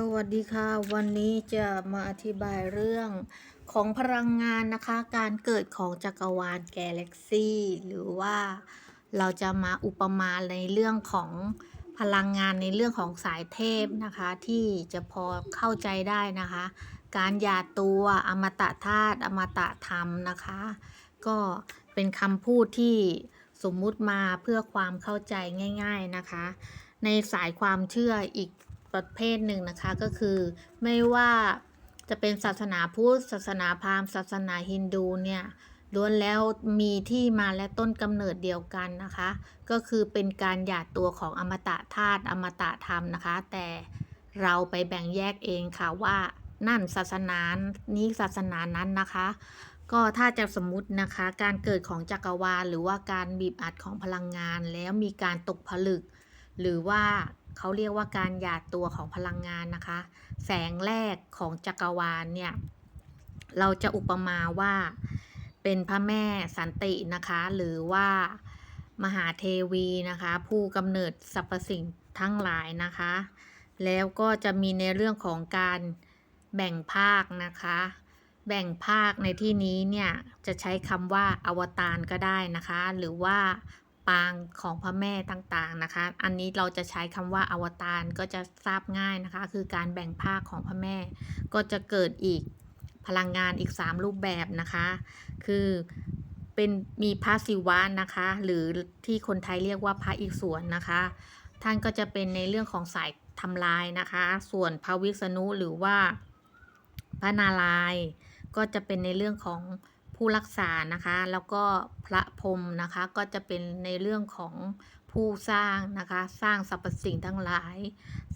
สวัสดีค่ะ วันนี้จะมาอธิบายเรื่องของพลังงานนะคะ การเกิดของจักรวาลแกาแล็กซี่หรือว่าเราจะมาอุปมาในเรื่องของพลังงานในเรื่องของสายเทพนะคะ ที่จะพอเข้าใจได้นะคะ การหยาดตัวอมตะธาตุอมตะธรรมนะคะ ก็เป็นคำพูดที่สมมุติมาเพื่อความเข้าใจง่าย ๆนะคะ ในสายความเชื่ออีก ประเภทหนึ่งนะคะก็คือไม่ว่าจะเป็นศาสนาพุทธศาสนาพราหมณ์ศาสนาฮินดูเนี่ยล้วนแล้วมีที่มาและต้นกำเนิดเดียวกันนะคะ ก็คือเป็นการหยาดตัวของอมตะธาตุอมตะธรรมนะคะ แต่เราไปแบ่งแยกเองค่ะว่านั่นศาสนานี้ศาสนานั้นนะคะ ก็ถ้าจะสมมุตินะคะ การเกิดของจักรวาล หรือว่าการบีบอัดของพลังงานแล้วมีการตกผลึก หรือว่า เขาเรียกว่าการหยาดตัวของพลังงานนะคะ แสงแรกของจักรวาลเนี่ย เราจะอุปมาว่าเป็นพระแม่สันตินะคะ หรือว่ามหาเทวีนะคะ ผู้กำเนิดสรรพสิ่งทั้งหลายนะคะ แล้วก็จะมีในเรื่องของการแบ่งภาคนะคะ แบ่งภาคในที่นี้เนี่ยจะใช้คำว่าอวตารก็ได้นะคะ หรือว่า ปางของพระแม่ต่างๆนะคะ อันนี้เราจะใช้คำว่าอวตารก็จะทราบง่ายนะคะ คือการแบ่งภาคของพระแม่ ก็จะเกิดอีกพลังงานอีก 3 รูปแบบนะคะ คือเป็นมีพระศิวะนะคะ หรือที่คนไทยเรียกว่าพระอิศวรนะคะ ท่านก็จะเป็นในเรื่องของสายทำลายนะคะ ส่วนพระวิษณุหรือว่าพระนารายก็จะเป็นในเรื่องของ ผู้รักษานะคะ แล้วก็พระพรมนะคะก็จะเป็นในเรื่องของผู้สร้างนะคะ สร้างสรรพสิ่งทั้งหลาย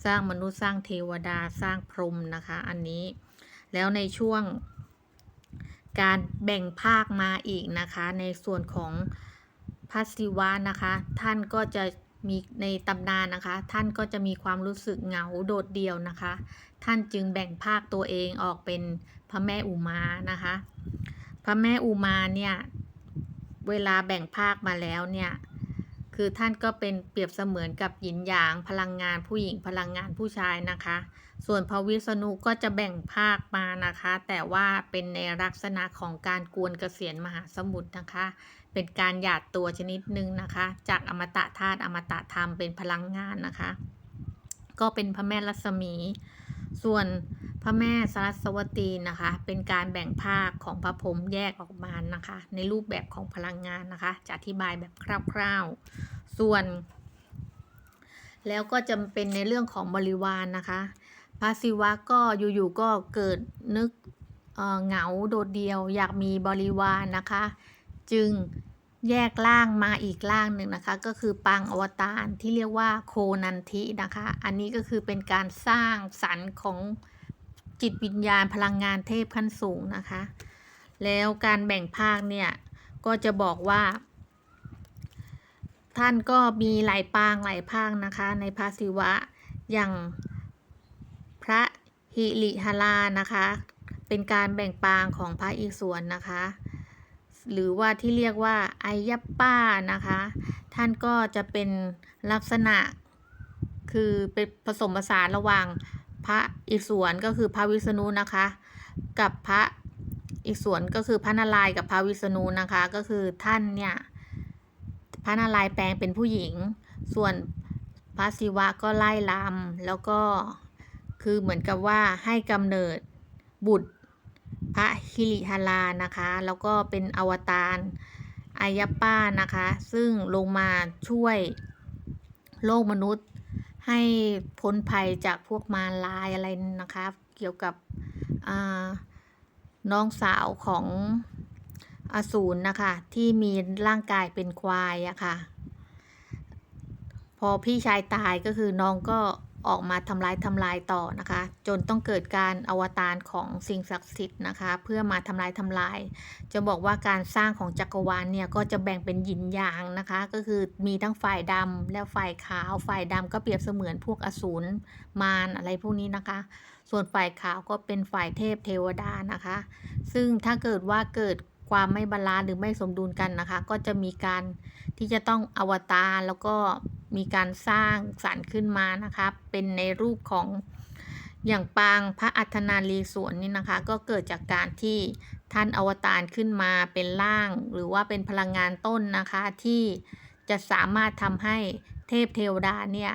สร้างมนุษย์สร้างเทวดาสร้างพรหมนะคะ อันนี้แล้วในช่วงการแบ่งภาคมาอีกนะคะ ในส่วนของพระศิวะนะคะ ท่านก็จะมีในตำนานนะคะ ท่านก็จะมีความรู้สึกเหงาโดดเดี่ยวนะคะ ท่านจึงแบ่งภาคตัวเองออกเป็นพระแม่อุมานะคะ พระแม่อุมาเนี่ย เวลาแบ่งภาคมาแล้วเนี่ย คือท่านก็เป็นเปรียบเสมือนกับหยินหยางพลังงานผู้หญิงพลังงานผู้ชายนะคะ ส่วนพระวิษณุก็จะแบ่งภาคมานะคะ แต่ว่าเป็นในลักษณะของการกวนเกษียณมหาสมุทรนะคะ เป็นการหยาดตัวชนิดหนึ่งนะคะ จากอมตะธาตุอมตะธรรมเป็นพลังงานนะคะ ก็เป็นพระแม่รัศมี ส่วนพระแม่สรัสวตีนะคะ เป็นการแบ่งภาคของพระพรหมแยกออกมานะคะ ในรูปแบบของพลังงานนะคะ จะอธิบายแบบคร่าวๆ ส่วน แล้วก็จะเป็นในเรื่องของบริวารนนะคะพระศิวะก็อยู่ๆก็เกิดนึกเออเหงาโดดเดียว อยากมีบริวารนนะคะ จึง แยกร่างมาอีกร่างหนึ่งนะคะ ก็คือปางอวตารที่เรียกว่าโคนันทินะคะ อันนี้ก็คือเป็นการสร้างสรรค์ของจิตวิญญาณพลังงานเทพขั้นสูงนะคะ แล้วการแบ่งภาคเนี่ยก็จะบอกว่า ท่านก็มีหลายปางหลายภาคนะคะ ในพระศิวะอย่างพระหิริหรานะคะ เป็นการแบ่งปางของพระอิศวรนะคะ หรือว่าที่เรียกว่าไอยัปป้านะคะ ท่านก็จะเป็นลักษณะคือเป็นผสมผสานระหว่างพระอิศวรก็คือพระวิษณุนะคะ กับพระอิศวรก็คือพระนารายณ์กับพระวิษณุนะคะ ก็คือท่านเนี่ยพระนารายณ์แปลงเป็นผู้หญิง ส่วนพระศิวะก็ไล่ลำแล้วก็คือเหมือนกับว่าให้กำเนิดบุตร พระฮิริฮารานะคะ แล้วก็เป็นอวตารอายปป้านะคะ ซึ่งลงมาช่วยโลกมนุษย์ให้พ้นภัยจากพวกมารลายอะไรนะคะ เกี่ยวกับน้องสาวของอสูรนะคะ ที่มีร่างกายเป็นควายอะค่ะ พอพี่ชายตายก็คือน้องก็ ออกมาทำลายทำลายต่อนะคะ จนต้องเกิดการอวตารของสิ่งศักดิ์สิทธิ์นะคะ เพื่อมาทำลายทำลาย จะบอกว่าการสร้างของจักรวาลเนี่ยก็จะแบ่งเป็นหยินหยางนะคะ ก็คือมีทั้งฝ่ายดำและฝ่ายขาว ฝ่ายดำก็เปรียบเสมือนพวกอสูรมารอะไรพวกนี้นะคะ ส่วนฝ่ายขาวก็เป็นฝ่ายเทพเทวดานะคะ ซึ่งถ้าเกิดว่าเกิดความไม่บาลานซ์หรือไม่สมดุลกันนะคะ ก็จะมีการที่จะต้องอวตารแล้วก็ มีการสร้างสรรค์ขึ้นมานะคะเป็นในรูปของอย่างปางพระอัฏนารีสวนนี่นะคะ ก็เกิดจากการที่ท่านอวตารขึ้นมาเป็นร่าง หรือว่าเป็นพลังงานต้นนะคะที่จะสามารถทำให้เทพเทวดาเนี่ย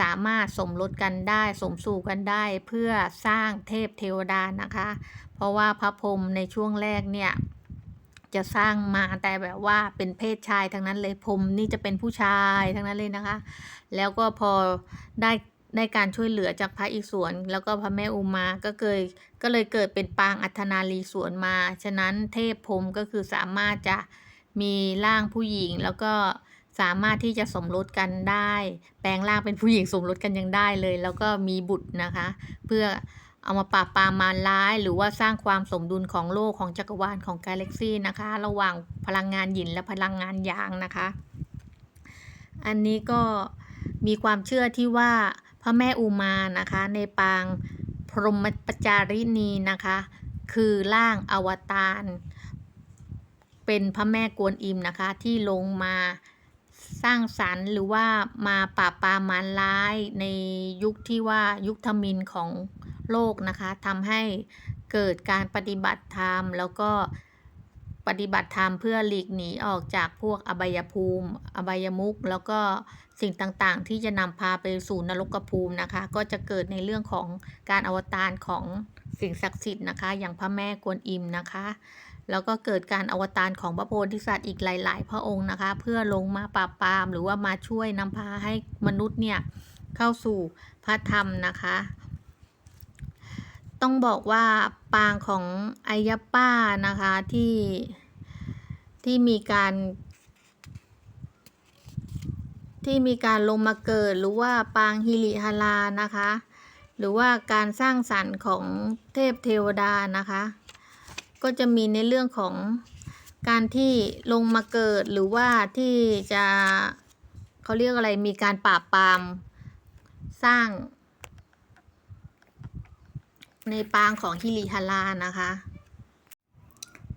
สามารถสมรสกันได้สมสู่กันได้เพื่อสร้างเทพเทวดานะคะ เพราะว่าพระพรหมในช่วงแรกเนี่ย จะสร้างมาแต่แบบว่าเป็นเพศชายทั้งนั้นเลยพรหมนี่จะเป็นผู้ชายทั้งนั้นเลยนะคะ แล้วก็พอได้ได้การช่วยเหลือจากพระอิศวรแล้วก็พระแม่อุมาก็เคยก็เลยเกิดเป็นปางอัธนารีสวนมา ฉะนั้นเทพพรหมก็คือสามารถจะมีร่างผู้หญิงแล้วก็สามารถที่จะสมรสกันได้ แปลงร่างเป็นผู้หญิงสมรสกันยังได้เลย แล้วก็มีบุตรนะคะ เพื่อ เอามาปราบปรามมารร้าย หรือว่าสร้างความสมดุลของโลกของจักรวาลของกาแล็กซี่นะคะ ระหว่างพลังงานหยินและพลังงานยางนะคะ อันนี้ก็มีความเชื่อที่ว่าพระแม่อุมานะคะ ในปางพรหมปจารินีนะคะ คือร่างอวตารเป็นพระแม่กวนอิมนะคะ ที่ลงมาสร้างสรรค์หรือว่ามาปราบปรามมารร้ายในยุคที่ว่ายุคทมินของ โลกนะคะทำให้เกิดการปฏิบัติธรรม แล้วก็ปฏิบัติธรรมเพื่อหลีกหนีออกจากพวกอบายภูมิ อบายมุขแล้วก็สิ่งต่างๆ ที่จะนำพาไปสู่นรกภูมินะคะ ก็จะเกิดในเรื่องของการอวตารของสิ่งศักดิ์สิทธิ์นะคะ อย่างพระแม่กวนอิมนะคะ แล้วก็เกิดการอวตารของพระโพธิสัตว์อีกหลาย ๆ พระองค์นะคะ เพื่อลงมาปราบปรามหรือว่ามาช่วยนำพาให้มนุษย์เนี่ยเข้าสู่พระธรรมนะคะ ต้องบอกว่าปางของไอยาป้านะคะที่ที่มีการที่มีการลงมาเกิดหรือว่าปางฮิริฮารานะคะ หรือว่าการสร้างสรรค์ของเทพเทวดานะคะ ก็จะมีในเรื่องของการที่ลงมาเกิดหรือว่าที่จะเขาเรียกอะไรมีการปราบปรามสร้าง ในปางของฮิริฮารานะคะ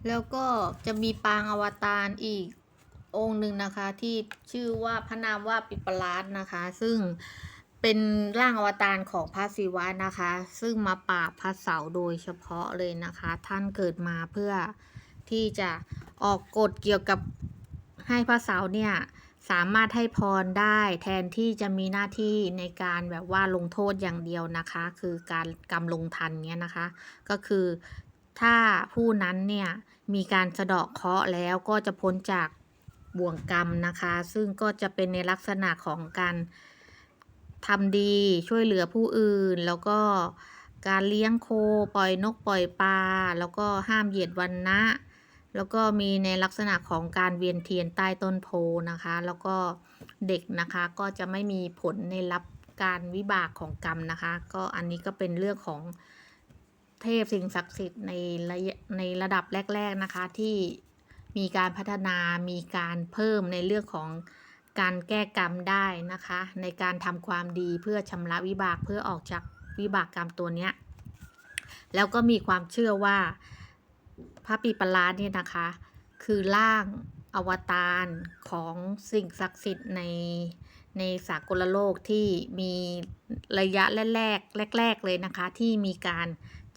แล้วก็จะมีปางอวตารอีกองค์หนึ่งนะคะที่ชื่อว่าพระนามว่าปิปลาสนะคะ ซึ่งเป็นร่างอวตารของพระศิวะนะคะ ซึ่งมาปราบพระเสาโดยเฉพาะเลยนะคะ ท่านเกิดมาเพื่อที่จะออกกฎเกี่ยวกับให้พระเสาเนี่ย สามารถให้พรได้แทนที่จะมีหน้าที่ในการแบบว่าลงโทษอย่างเดียวนะคะ คือการกรรมลงทันเนี้ยนะคะ ก็คือถ้าผู้นั้นเนี่ยมีการสะเดาะเคราะห์แล้วก็จะพ้นจากบ่วงกรรมนะคะ ซึ่งก็จะเป็นในลักษณะของการทำดีช่วยเหลือผู้อื่น แล้วก็การเลี้ยงโค ปล่อยนกปล่อยปลาแล้วก็ห้ามเหยียดวันนะ แล้วก็มีในลักษณะของการเวียนเทียนใต้ต้นโพนะคะ แล้วก็เด็กนะคะก็จะไม่มีผลในรับการวิบากของกรรมนะคะ ก็อันนี้ก็เป็นเรื่องของเทพสิ่งศักดิ์สิทธิ์ในระยะในระดับแรก ๆนะคะที่มีการพัฒนามีการเพิ่มในเรื่องของการแก้กรรมได้นะคะ ในการทำความดีเพื่อชำระวิบากเพื่อออกจากวิบากกรรมตัวเนี้ยแล้วก็มีความเชื่อว่า พระปีปลาเนี่ยนะคะ คือร่างอวตารของสิ่งศักดิ์สิทธิ์ในในสากลโลกที่มีระยะแรกๆแรกๆเลยนะคะ ที่มีการ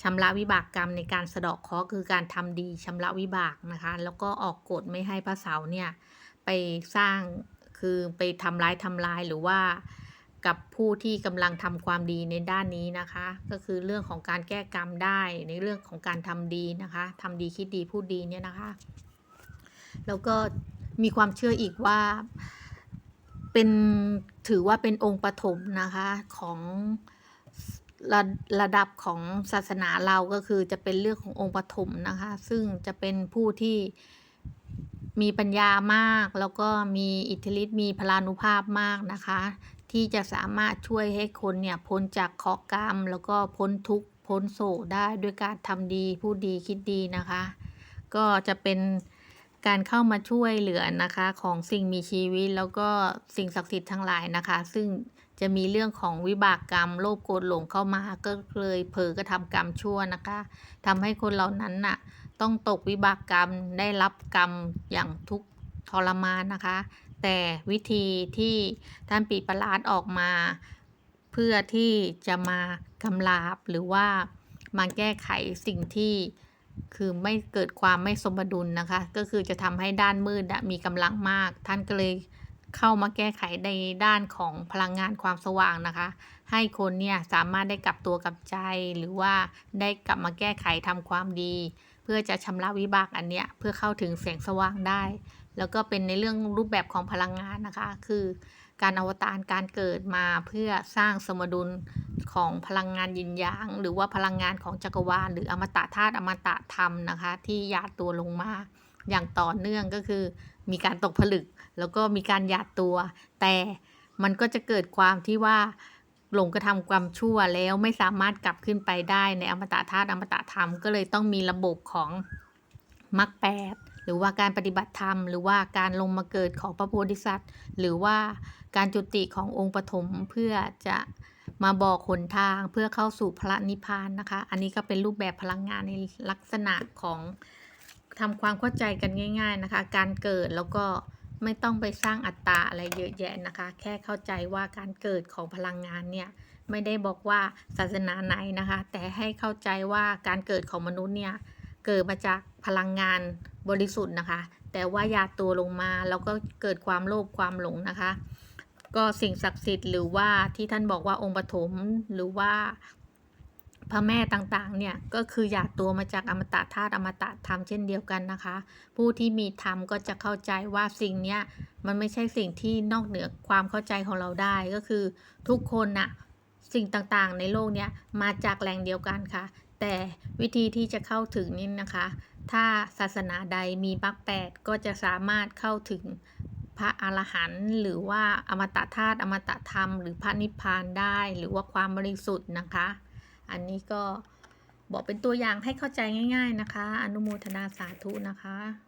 ชำระวิบากกรรมในการสะดาะเคราะห์คือการทำดีชำระวิบากนะคะ แล้วก็ออกกฎไม่ให้พระเสาเนี่ยไปสร้างคือไปทำร้ายทำลายหรือว่า กับผู้ที่กำลังทำความดีในด้านนี้นะคะ ก็คือเรื่องของการแก้กรรมได้ในเรื่องของการทำดีนะคะทำดีคิดดีพูดดีเนี่ยนะคะ แล้วก็มีความเชื่ออีกว่าเป็นถือว่าเป็นองค์ปฐมนะคะของระระดับของศาสนาเราก็คือจะเป็นเรื่องขององค์ปฐมนะคะ ซึ่งจะเป็นผู้ที่มีปัญญามาก แล้วก็มีอิทธิฤทธิ์มีพลานุภาพมากนะคะ ที่จะสามารถช่วยให้คนเนี่ยพ้นจากเคราะกรรม แล้วก็พ้นทุกข์พ้นโศกได้ด้วยการทำดีพูดดีคิดดีนะคะ ก็จะเป็นการเข้ามาช่วยเหลือนะคะของสิ่งมีชีวิตแล้วก็สิ่งศักดิ์สิทธิ์ทั้งหลายนะคะ ซึ่งจะมีเรื่องของวิบากกรรม โลภโกรธหลงเข้ามาก็เลยเผลอกระทำกรรมชั่วนะคะทำให้คนเหล่านั้นน่ะต้องตกวิบากกรรมได้รับกรรมอย่างทุกทรมานนะคะ แต่วิธีที่ท่านปีประหลาดออกมา เพื่อที่จะมากำราบหรือว่ามาแก้ไขสิ่งที่คือไม่เกิดความไม่สมดุลนะคะ ก็คือจะทำให้ด้านมืดมีกำลังมาก ท่านก็เลยเข้ามาแก้ไขในด้านของพลังงานความสว่างนะคะ ให้คนเนี่ยสามารถได้กลับตัวกลับใจหรือว่าได้กลับมาแก้ไขทำความดี เพื่อจะชำระวิบากอันเนี้ยเพื่อเข้าถึงแสงสว่างได้ แล้วก็เป็นในเรื่องรูปแบบของพลังงานนะคะ คือการอวตารการเกิดมาเพื่อสร้างสมดุลของพลังงานยินยาง หรือว่าพลังงานของจักรวาล หรืออมตะธาตุอมตะธรรมนะคะ ที่หยาดตัวลงมาอย่างต่อเนื่องก็คือ มีการตกผลึก แล้วก็มีการหยาดตัว แต่มันก็จะเกิดความที่ว่าหลงกระทำความชั่วแล้วไม่สามารถกลับขึ้นไปได้ในอมตะธาตุอมตะธรรมก็เลยต้องมีระบบของมรรคแปด หรือว่าการปฏิบัติธรรม หรือว่าการลงมาเกิดของพระโพธิสัตว์ หรือว่าการจุติขององค์ปฐมเพื่อจะมาบอกหนทางเพื่อเข้าสู่พระนิพพานนะคะ อันนี้ก็เป็นรูปแบบพลังงานในลักษณะของทำความเข้าใจกันง่าย ๆนะคะ การเกิดแล้วก็ไม่ต้องไปสร้างอัตตาอะไรเยอะแยะนะคะ แค่เข้าใจว่าการเกิดของพลังงานเนี่ยไม่ได้บอกว่าศาสนาไหนนะคะ แต่ให้เข้าใจว่าการเกิดของมนุษย์เนี่ยเกิดมาจาก พลังงานบริสุทธิ์นะคะ แต่ว่ายาตัวลงมาแล้วก็เกิดความโลภความหลงนะคะ ก็สิ่งศักดิ์สิทธิ์หรือว่าที่ท่านบอกว่าองค์ปฐมหรือว่าพระแม่ต่างๆ เนี่ย ก็คือหยาดตัวมาจากอมตะธาตุอมตะธรรมเช่นเดียวกันนะคะ ผู้ที่มีธรรมก็จะเข้าใจว่าสิ่งเนี้ยมันไม่ใช่สิ่งที่นอกเหนือความเข้าใจของเราได้ก็คือทุกคนน่ะสิ่งต่างๆ ในโลกเนี้ยมาจากแหล่งเดียวกันค่ะ แต่วิธีที่จะเข้าถึงนี่นะคะ ถ้าศาสนาใดมีมรรคแปดก็จะสามารถเข้าถึงพระอรหันต์หรือว่าอมตะธาตุอมตะธรรม หรือพระนิพพานได้หรือว่าความบริสุทธิ์นะคะ อันนี้ก็บอกเป็นตัวอย่างให้เข้าใจง่าย ๆนะคะ อนุโมทนาสาธุนะคะ